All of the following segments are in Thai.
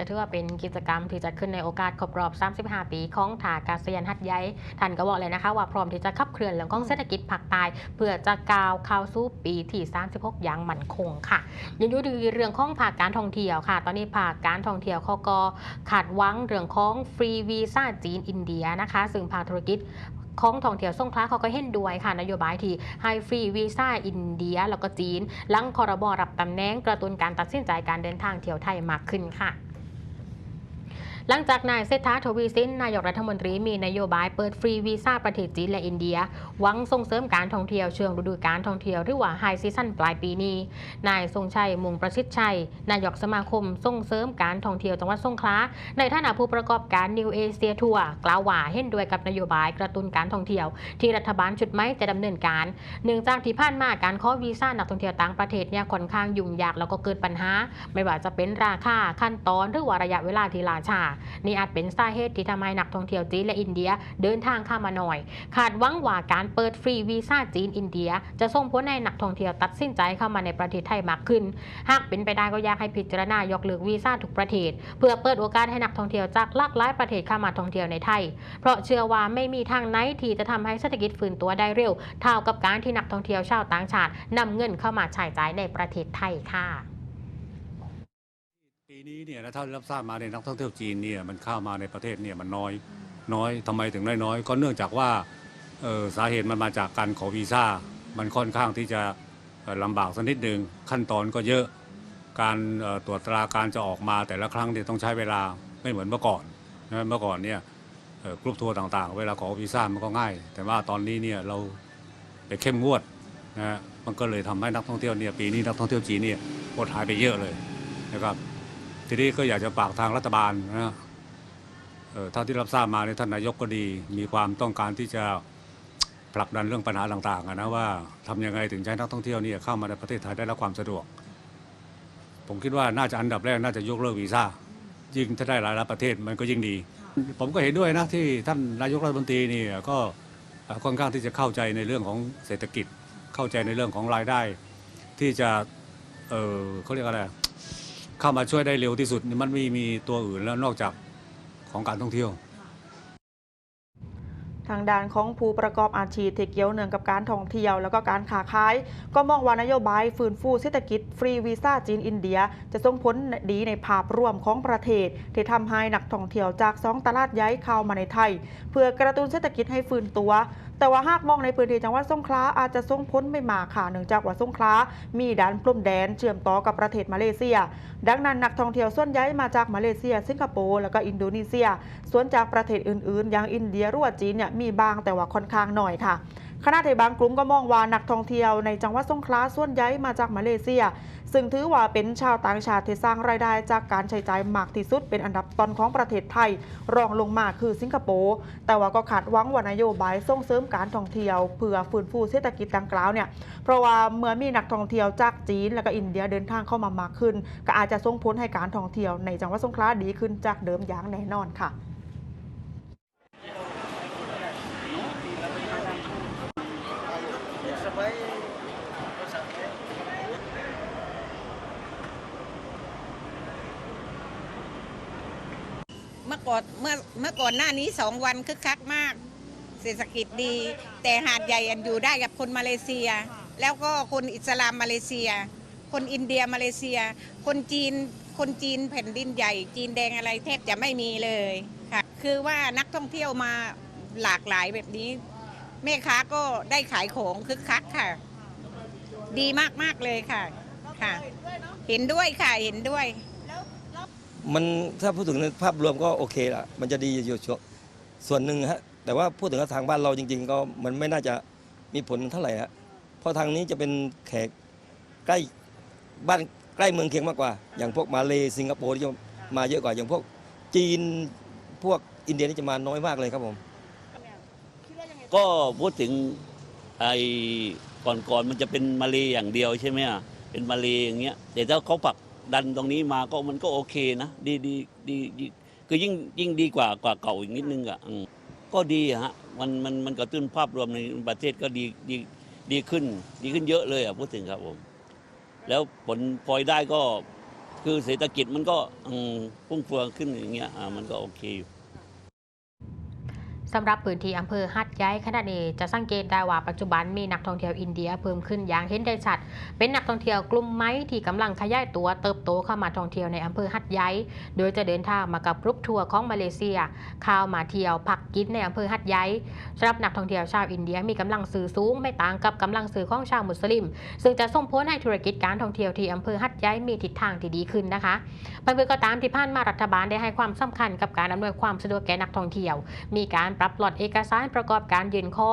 ก็ถือว่าเป็นกิจกรรมที่จัดขึ้นในโอกาสครบรอบ 35 ปีของถากาศยานหัดใหญ่ท่านก็บอกเลยนะคะว่าพร้อมที่จะขับเคลื่อนเรื่องของเศรษฐกิจภาคใต้เพื่อจะก้าวเข้าสู่ปีที่ 36 อย่างมั่นคงค่ะยังอยู่ในเรื่องของภาคการท่องเที่ยวค่ะ ตอนนี้ภาคการท่องเที่ยวเขาก็ขาดหวังเรื่องของฟรีวีซ่าจีนอินเดียนะคะ ซึ่งภาคธุรกิจของท่องเที่ยวสงขลาเขาก็เห็นด้วยค่ะ นโยบายที่ให้ฟรีวีซ่าอินเดีย แล้วก็จีนหลังคอรบอรับตำแหน่งกระตุ้นการตัดสินใจการเดินทางเที่ยวไทยมากขึ้นค่ะ หลังจากนายเศรษฐาทวีสินนายกรัฐมนตรีมีนโยบายเปิดฟรีวีซ่าประเทศจีนและอินเดีย หวังส่งเสริมการท่องเที่ยวเชิงฤดูการท่องเที่ยวหรือว่าไฮซีซั่นปลายปีนี้ นายทรงชัยมุงประสิทธิ์ชัย นายกสมาคมส่งเสริมการท่องเที่ยวจังหวัดสงขลาในฐานะผู้ประกอบการ New Asia Tour กล่าวว่าเห็นด้วยกับนโยบายกระตุ้นการท่องเที่ยว ที่รัฐบาลชุดไม้จะดำเนินการเนื่องจากที่ผ่านมาการขอวีซ่านักท่องเที่ยวต่างประเทศเนี่ยค่อนข้างยุ่งยากแล้วก็เกิดปัญหา ไม่ว่าจะเป็นราคาขั้นตอนหรือว่าระยะเวลาที่ล่าช้านี่อาจเป็นสาเหตุที่ทำให้นักท่องเที่ยวจีนและอินเดียเดินทางเข้ามาหน่อย คาดหวังว่าการเปิดฟรีวีซ่าจีนอินเดีย จะส่งผลให้นักท่องเที่ยวตัดสินใจเข้ามาในประเทศไทยมากขึ้น หากเป็นไปได้ก็อยากให้พิจารณายกเลิกวีซ่าทุกประเทศ เพื่อเปิดโอกาสให้นักท่องเที่ยวจากหลากหลายประเทศเข้ามาท่องเที่ยวในไทย เพราะเชื่อว่าไม่มีทางไหนที่จะทำให้เศรษฐกิจฟื้นตัวได้เร็ว เท่ากับการที่นักท่องเที่ยวชาวต่างชาตินำเงินเข้ามาใช้จ่ายในประเทศไทยค่ะ นี้เนี่ยนะเท่ารับทราบมาเนี่ยนักท่องเที่ยวจีนเนี่ยมันเข้ามาในประเทศเนี่ยมันน้อยน้อยทำไมถึงได้น้อย ก็เนื่องจากว่าสาเหตุมันมาจากการขอวีซ่า มันค่อนข้างที่จะเอ่อลำบากสักนิดหนึ่งขั้นตอนก็เยอะการตรวจตราการจะออกมาแต่ละครั้งเนี่ยต้องใช้เวลาไม่เหมือนเมื่อก่อนนะเมื่อก่อนเนี่ยกรุ๊ปทัวร์ต่างๆ เวลาขอวีซ่ามันก็ง่าย แต่ว่าตอนนี้เนี่ยเราไปเข้มงวดนะฮะมันก็เลยทำให้นักท่องเที่ยวเนี่ยปีนี้นักท่องเที่ยวจีนเนี่ยหดหายไปเยอะเลยนะครับ ทีนี้ก็อยากจะฝากทางรัฐบาลนะเออเท่าที่รับทราบมาในยท่านนายกก็ดี มีความต้องการที่จะผลักดันเรื่องปัญหาต่างๆนะว่าทำยังไงถึงจะให้นักท่องเที่ยวนี่เข้ามาในประเทศไทยได้รับความสะดวก ผมคิดว่าน่าจะอันดับแรกน่าจะยกเลิกวีซ่ายิ่งถ้าได้หลายประเทศมันก็ยิ่งดี ผมก็เห็นด้วยนะที่ท่านนายกรัฐมนตรีนี่ก็ค่อนข้างที่จะเข้าใจในเรื่องของเศรษฐกิจเข้าใจในเรื่องของรายได้ ที่จะเออเขาเรียกอะไร เข้ามาช่วยได้เร็วที่สุดมันไม่มีตัวอื่นแล้วนอกจากของการท่องเที่ยว ทางด้านของผู้ประกอบอาชีพที่เกี่ยวเนื่องกับการท่องเที่ยว แล้วก็การค้าขาย ก็มองว่านโยบายฟื้นฟูเศรษฐกิจฟรีวีซ่าจีนอินเดีย จะส่งผลดีในภาพรวมของประเทศ ที่ทำให้นักท่องเที่ยวจากสองตลาดย้ายเข้ามาในไทย เพื่อกระตุ้นเศรษฐกิจให้ฟื้นตัว แต่ว่าหากมองในพื้นที่จังหวัดสงขลาอาจจะส่งผลไม่มากค่ะเนื่องจากว่าสงขลามีด่านพรมแดนเชื่อมต่อกับประเทศมาเลเซีย ดังนั้นนักท่องเที่ยวส่วนใหญ่มาจากมาเลเซีย สิงคโปร์แล้วก็อินโดนีเซีย ส่วนจากประเทศอื่นๆ อย่างอินเดียหรือว่าจีนเนี่ยมีบางแต่ว่าค่อนข้างหน่อยค่ะขณะที่บางกลุ่มก็มองว่านักท่องเที่ยวในจังหวัดสงขลาส่วนใหญ่มาจากมาเลเซีย ซึ่งถือว่าเป็นชาวต่างชาติที่สร้างรายได้จากการใช้จ่ายมากที่สุดเป็นอันดับต้นของประเทศไทย รองลงมาคือสิงคโปร์แต่ว่าก็ขาดหวังว่านโยบายส่งเสริมการท่องเที่ยวเพื่อฟื้นฟูเศรษฐกิจดังกล่าวเนี่ยเพราะว่าเมื่อมีนักท่องเที่ยวจากจีนและก็อินเดียเดินทางเข้ามามากขึ้น ก็อาจจะส่งผลให้การท่องเที่ยวในจังหวัดสงขลาดีขึ้นจากเดิมอย่างแน่นอนค่ะ เมื่อก่อนเมื่อเมื่อก่อนหน้านี้สองวันคึกคักมาก เศรษฐกิจดี แต่หาดใหญ่อันอยู่ได้กับคนมาเลเซีย แล้วก็คนอิสลามมาเลเซีย คนอินเดียมาเลเซีย คนจีนคนจีนแผ่นดินใหญ่ จีนแดงอะไรแทบจะไม่มีเลยค่ะ คือว่านักท่องเที่ยวมาหลากหลายแบบนี้ แม่ค้าก็ได้ขายของคึกคักค่ะ ดีมากมากๆเลยค่ะค่ะ เห็นด้วยค่ะเห็นด้วย มันถ้าพูดถึงในภาพรวมก็โอเคละมันจะดีอยู่ช่วงส่วนหนึ่งฮะแต่ว่าพูดถึงว่าทางบ้านเราจริง ๆ ก็มันไม่น่าจะมีผลเท่าไหร่ฮะเพราะทางนี้จะเป็นแขกใกล้บ้านใกล้เมืองเคียงมากกว่า อย่างพวกมาเลสิงคโปร์ที่จะมาเยอะกว่าอย่างพวกจีนพวกอินเดียนี่จะมาน้อยมากเลยครับผม ก็พูดถึงไอ้ก่อนก่อนมันจะเป็นมาเลอย่างเดียวใช่ไหมอะเป็นมาเลอย่างเงี้ยแต่ถ้าเขาผลักดันตรงนี้มาก็มันก็โอเคนะดีดีดีดีคือยิ่งยิ่งดีกว่ากว่าเก่าอีกนิดนึงอะอืมก็ดีฮะมันมันมันกระตุ้นภาพรวมในประเทศก็ดีดีดีขึ้น ดีขึ้นเยอะเลยอะพูดถึงครับผมแล้วผลพลอยได้ก็คือเศรษฐกิจมันก็อืมพุ่งเฟืองขึ้นอย่างเงี้ยอ่ามันก็โอเคอยู่ สำหรับพื้นที่อำเภอหัดย้ายขณะนี้จะสังเกตได้ว่าปัจจุบันมีนักท่องเที่ยวอินเดียเพิ่มขึ้นอย่างเห็นได้ชัด เป็นนักท่องเที่ยวกลุ่มไม้ที่กำลังขยายตัวเติบโตเข้ามาท่องเที่ยวในอำเภอหัดย้ายโดยจะเดินทางมากับกรุ๊ปทัวร์ของมาเลเซียเข้ามาเที่ยวพักกินในอำเภอหัดย้ายสำหรับนักท่องเที่ยวชาวอินเดียมีกำลังซื้อสูงไม่ต่างกับกำลังซื้อของชาวมุสลิม ซึ่งจะส่งผลให้ธุรกิจการท่องเที่ยวที่อำเภอหัดย้ายมีทิศทางที่ดีขึ้นนะคะบางเพื่อก็ตามที่ผ่านมารัฐบาลได้ให้ความสำคัญกับการอำนวยความสะดวกแก่นักท่องเที่ยว มีการปรับลดเอกสารประกอบการยืนคอ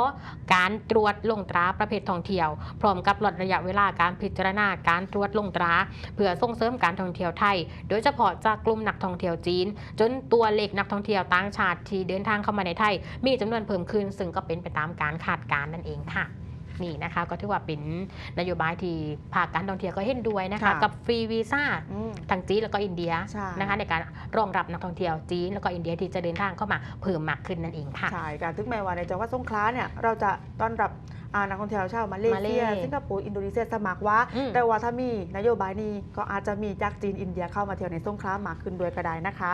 การตรวจลงตราประเภทท่องเที่ยว พร้อมกับลดระยะเวลาการพิจารณาการตรวจลงตรา เพื่อส่งเสริมการท่องเที่ยวไทย โดยเฉพาะจากกลุ่มนักท่องเที่ยวจีน จนตัวเลขนักท่องเที่ยวต่างชาติที่เดินทางเข้ามาในไทย มีจำนวนเพิ่มขึ้นซึ่งก็เป็นไปตามการคาดการณ์นั่นเองค่ะ นี่นะคะก็ถือว่าเป็นนโยบายที่ภาคการท่องเที่ยวก็เห็นด้วยนะคะ ค่ะกับฟรีวีซ่าอืมทางจีนแล้วก็อินเดียใช่ นะคะในการรองรับนักท่องเที่ยวจีนแล้วก็อินเดียที่จะเดินทางเข้ามาเพิ่มมากขึ้นนั่นเองค่ะ ใช่ค่ะถึงแม้ว่าในจังหวัดสงขลาเนี่ยเราจะต้อนรับอ่านักท่องเที่ยวชาวมาเลมาเลเซียสิงคโปร์อินโดนีเซียสมัครว่า อืม แต่ว่าถ้ามีนโยบายนี้ก็อาจจะมีจากจีนอินเดียเข้ามาเที่ยวในสงขลามากขึ้นด้วยก็ได้นะคะ